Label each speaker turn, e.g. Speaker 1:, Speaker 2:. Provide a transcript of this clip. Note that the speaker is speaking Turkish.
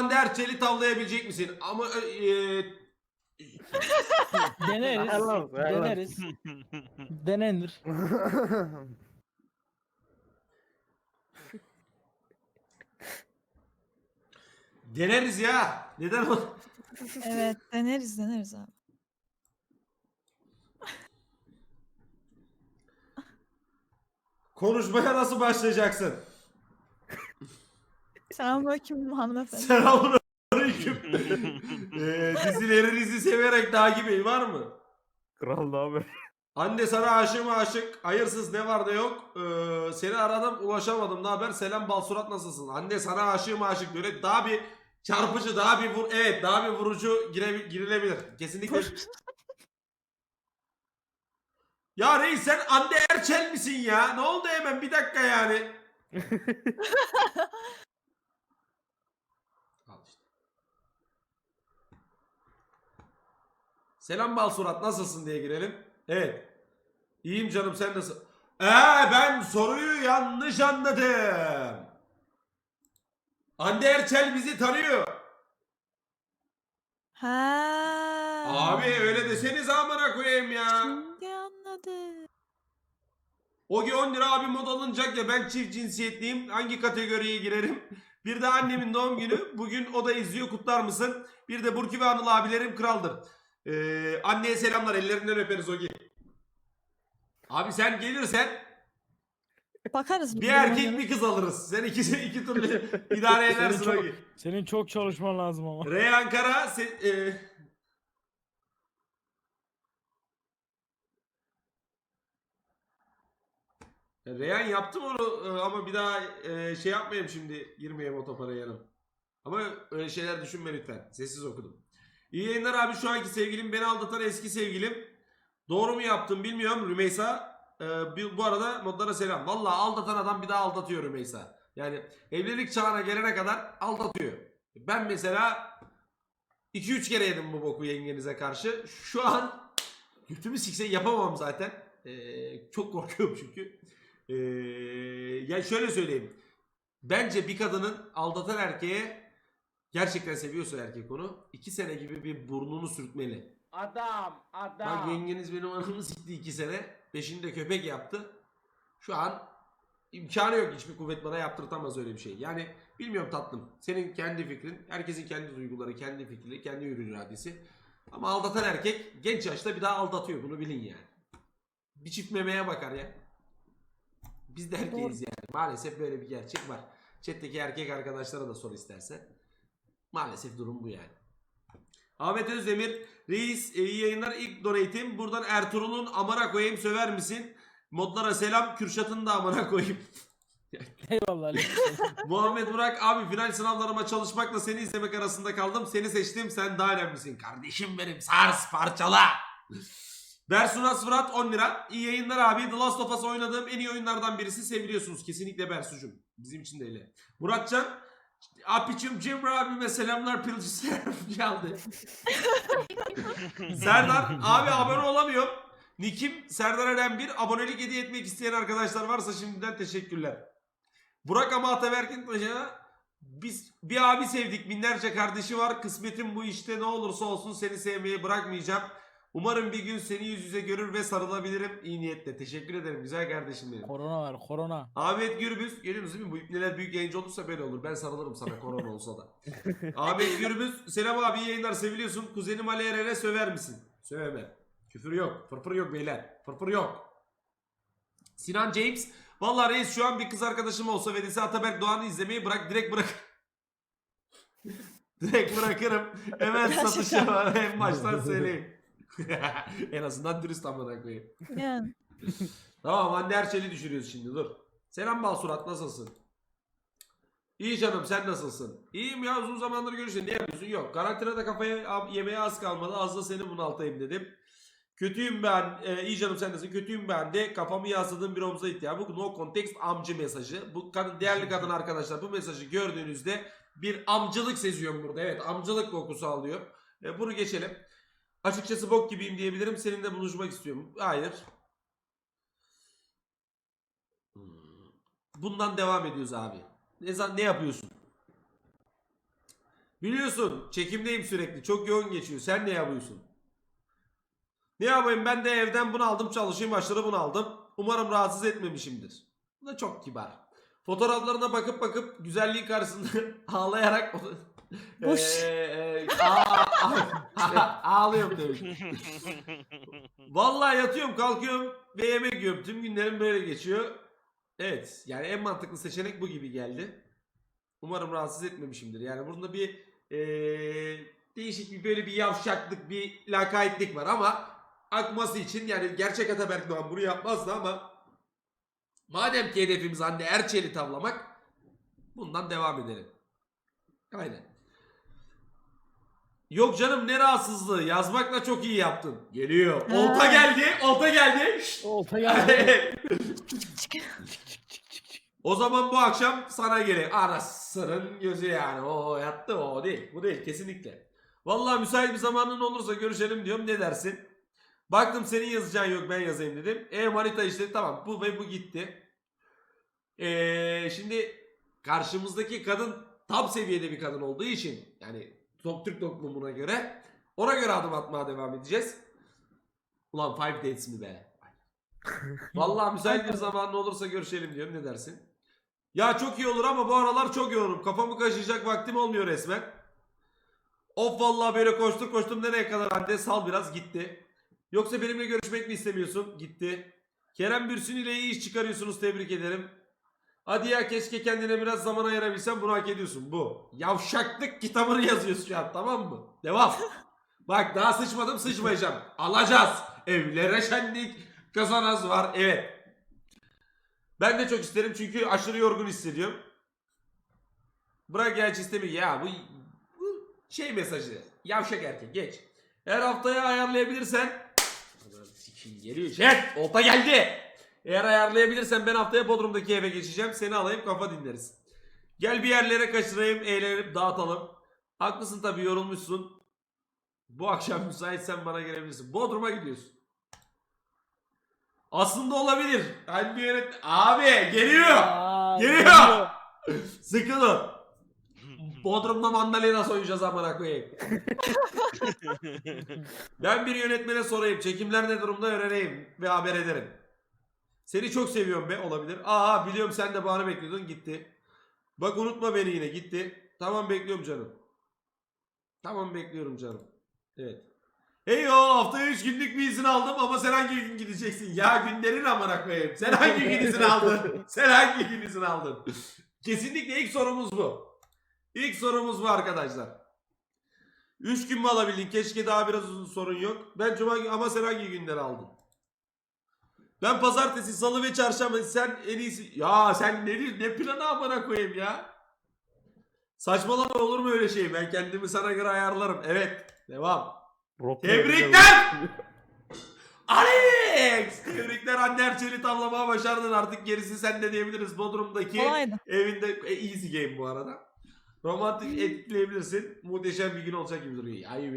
Speaker 1: Hande Erçel'i tavlayabilecek misin? Ama e, e,
Speaker 2: Deneriz.
Speaker 3: Helal.
Speaker 2: deneriz. Denenir.
Speaker 1: deneriz ya. Neden o?
Speaker 4: Evet deneriz deneriz abi.
Speaker 1: Konuşmaya nasıl başlayacaksın?
Speaker 4: Selamünaleyküm hanımefendi.
Speaker 1: Selamun aleyküm. Ee, dizilerinizi severek takip edin var mı?
Speaker 3: Kral ne haber?
Speaker 1: Anne sana aşık mı aşık? Hayırsız ne var ne yok? Ee, seni aradım ulaşamadım. Ne haber? Selam Balsurat nasılsın? Anne sana aşık mı aşık? Böyle daha bir çarpıcı, daha bir vur evet daha bir vurucu gire, girilebilir. Kesinlikle. ya reis sen Hande Erçel misin ya? Ne oldu hemen bir dakika yani. Al işte. Selam Balsurat nasılsın diye girelim. Evet. İyiyim canım sen nasıl? Ee ben soruyu yanlış anladım. Hande Erçel bizi tanıyor.
Speaker 4: Ha.
Speaker 1: Abi öyle deseniz amına koyayım ya.
Speaker 4: Şimdi anladım.
Speaker 1: Ogi 10 lira abi mod alınacak ya ben çift cinsiyetliyim. Hangi kategoriye girerim? Bir de annemin doğum günü. Bugün o da izliyor kutlar mısın? Bir de Burki ve Anıl abilerim kraldır. Ee, anneye selamlar ellerinden öperiz Ogi. Abi sen gelirsen
Speaker 4: Bakarız.
Speaker 1: bir erkek bir kız alırız. Sen ikisi iki türlü idare edersin
Speaker 2: çok-
Speaker 1: Ogi.
Speaker 2: Senin çok çalışman lazım ama.
Speaker 1: Reyhan Kara se- e, Reyhan yaptım onu e, ama bir daha e, şey yapmayayım şimdi girmeyeyim otopara yanım. Ama öyle şeyler düşünme lütfen. Sessiz okudum. İyi yayınlar abi şu anki sevgilim beni aldatan eski sevgilim. Doğru mu yaptım bilmiyorum Rümeysa. E, bu arada modlara selam. Valla aldatan adam bir daha aldatıyor Rümeysa. Yani evlilik çağına gelene kadar aldatıyor. Ben mesela 2-3 kere yedim bu boku yengenize karşı. Şu an götümü sikse yapamam zaten. Ee, çok korkuyorum çünkü. Ee, yani şöyle söyleyeyim. Bence bir kadının aldatan erkeğe gerçekten seviyorsa erkek onu 2 sene gibi bir burnunu sürtmeli.
Speaker 3: Adam,
Speaker 1: Bak
Speaker 3: adam.
Speaker 1: yengeniz benim anamı sikti 2 sene. Peşinde köpek yaptı. Şu an imkanı yok hiçbir kuvvet bana yaptırtamaz öyle bir şey. Yani bilmiyorum tatlım. Senin kendi fikrin, herkesin kendi duyguları, kendi fikri, kendi ürün iradesi. Ama aldatan erkek genç yaşta bir daha aldatıyor. Bunu bilin yani. Bir çift memeye bakar ya. Biz de erkeğiz yani. Maalesef böyle bir gerçek var. Chat'teki erkek arkadaşlara da sor istersen. Maalesef durum bu yani. Ahmet Özdemir, Reis e, iyi yayınlar ilk donate'im. Buradan Ertuğrul'un amına koyayım söver misin? Modlara selam, Kürşat'ın da amına koyayım.
Speaker 2: Eyvallah.
Speaker 1: Muhammed Burak abi final sınavlarıma çalışmakla seni izlemek arasında kaldım. Seni seçtim sen daha önemlisin. Kardeşim benim sars parçala. Bersunas Fırat 10 lira. İyi yayınlar abi. The Last of Us oynadığım en iyi oyunlardan birisi. Seviliyorsunuz kesinlikle Bersucum. Bizim için de öyle. Muratcan Apiçim Cemre abime selamlar Pilci geldi. Serdar abi abone olamıyorum. Nikim Serdar Eren 1 abonelik hediye etmek isteyen arkadaşlar varsa şimdiden teşekkürler. Burak ama Ataberk'in Paşa biz bir abi sevdik binlerce kardeşi var kısmetim bu işte ne olursa olsun seni sevmeyi bırakmayacağım. Umarım bir gün seni yüz yüze görür ve sarılabilirim iyi niyetle. Teşekkür ederim güzel kardeşim benim.
Speaker 2: korona var korona.
Speaker 1: Ahmet Gürbüz görüyorsunuz değil mi? Bu ipneler büyük yayıncı olursa böyle olur. Ben sarılırım sana korona olsa da. Ahmet Gürbüz selam abi iyi yayınlar seviliyorsun. Kuzenim Ali Eren'e söver misin? Sövemem. Küfür yok. Fırfır yok beyler. Fırfır yok. Sinan James. Vallahi reis şu an bir kız arkadaşım olsa ve dese Ataberk Doğan'ı izlemeyi bırak direkt bırak. direkt bırakırım. Hemen satışa var. En baştan söyleyeyim. en azından dürüst amına koyayım.
Speaker 4: Yani.
Speaker 1: Tamam Hande Erçel'i düşürüyoruz şimdi dur. Selam Balsurat nasılsın? İyi canım sen nasılsın? İyiyim ya uzun zamandır görüşün. Ne yapıyorsun? Yok. Karantinada kafaya yemeğe az kalmadı. Az da seni bunaltayım dedim. Kötüyüm ben. E, iyi canım sen nasılsın? Kötüyüm ben de. Kafamı yasladığım bir omza ihtiyacı. Bu no context amcı mesajı. Bu kadın, değerli kadın arkadaşlar bu mesajı gördüğünüzde bir amcılık seziyorum burada. Evet amcılık kokusu alıyor. E, bunu geçelim. Açıkçası bok gibiyim diyebilirim. Seninle buluşmak istiyorum. Hayır. Hmm. Bundan devam ediyoruz abi. Ne, ne yapıyorsun? Biliyorsun çekimdeyim sürekli. Çok yoğun geçiyor. Sen ne yapıyorsun? Ne yapayım ben de evden bunu aldım çalışayım aşırı bunu aldım. Umarım rahatsız etmemişimdir. Bu da çok kibar. Fotoğraflarına bakıp bakıp güzelliği karşısında ağlayarak
Speaker 4: Boş.
Speaker 1: Ee, e, aa- ağlıyorum tabii ki. Vallahi yatıyorum kalkıyorum ve yemek yiyorum. Tüm günlerim böyle geçiyor. Evet yani en mantıklı seçenek bu gibi geldi. Umarım rahatsız etmemişimdir. Yani burada bir eee, değişik bir böyle bir yavşaklık bir lakaytlık var ama akması için yani gerçek Ataberk Doğan bunu yapmazdı ama madem ki hedefimiz Hande Erçel'i tavlamak bundan devam edelim. Aynen. Yok canım ne rahatsızlığı yazmakla çok iyi yaptın. Geliyor. Olta
Speaker 4: Ha.
Speaker 1: geldi. Olta geldi. Şşt.
Speaker 2: Olta geldi.
Speaker 1: o zaman bu akşam sana gelir. Anasının gözü yani. O yattı o değil. Bu değil kesinlikle. Vallahi müsait bir zamanın olursa görüşelim diyorum. Ne dersin? Baktım senin yazacağın yok ben yazayım dedim. E manita işte tamam bu ve bu gitti. Ee, şimdi karşımızdaki kadın top seviyede bir kadın olduğu için yani Türk toplumuna göre ona göre adım atmaya devam edeceğiz. Ulan Five Dates mi be? Vallahi müsait bir zamanın olursa görüşelim diyorum. Ne dersin? Ya çok iyi olur ama bu aralar çok yoğunum. Kafamı kaşıyacak vaktim olmuyor resmen. Of vallahi böyle koştum koştum nereye kadar anne sal biraz gitti. Yoksa benimle görüşmek mi istemiyorsun? Gitti. Kerem Bürsün ile iyi iş çıkarıyorsunuz tebrik ederim. Hadi ya keşke kendine biraz zaman ayırabilsen bunu hak ediyorsun bu. Yavşaklık kitabını yazıyorsun şu an tamam mı? Devam. Bak daha sıçmadım sıçmayacağım. Alacağız. Evlere şenlik kazanaz var. Evet. Ben de çok isterim çünkü aşırı yorgun hissediyorum. Bırak gerçi istemiyor. Ya bu, bu şey mesajı. Yavşak erkek geç. Her haftaya ayarlayabilirsen sikin geliyor. Şey, olta geldi. Eğer ayarlayabilirsen ben haftaya Bodrum'daki eve geçeceğim. Seni alayım kafa dinleriz. Gel bir yerlere kaçırayım, eğlenelim, dağıtalım. Haklısın tabii yorulmuşsun. Bu akşam müsaitsen bana gelebilirsin. Bodrum'a gidiyorsun. Aslında olabilir. Ben bir yönet... Abi geliyor.
Speaker 2: Aa,
Speaker 1: Geliyor. Sıkılın. Bodrum'da mandalina soyacağız amına koyayım. ben bir yönetmene sorayım. Çekimler ne durumda öğreneyim ve haber ederim. Seni çok seviyorum be olabilir. Aa biliyorum sen de bana bekliyordun gitti. Bak unutma beni yine gitti. Tamam bekliyorum canım. Tamam bekliyorum canım. Evet. Hey yo haftaya 3 günlük bir izin aldım ama sen hangi gün gideceksin? Ya günlerin amına koyayım. Sen hangi gün izin aldın? Sen hangi gün izin aldın? Kesinlikle ilk sorumuz bu. İlk sorumuz bu arkadaşlar. 3 gün mü alabildin? Keşke daha biraz uzun sorun yok. Ben cuma ama sen hangi günleri aldın? Ben pazartesi, salı ve çarşamba sen en iyisi... Ya sen ne? Ne planı amına koyayım ya? Saçmalama olur mu öyle şey? Ben kendimi sana göre ayarlarım. Evet. Devam.
Speaker 3: Rotaya
Speaker 1: Tebrikler! Alex! Tebrikler Hande Erçel'i tavlamaya başardın artık gerisi sende diyebiliriz. Bodrum'daki
Speaker 4: Kolaydı.
Speaker 1: evinde e, easy game bu arada. Romantik etkileyebilirsin. Muhteşem bir gün olacak gibi duruyor. Ay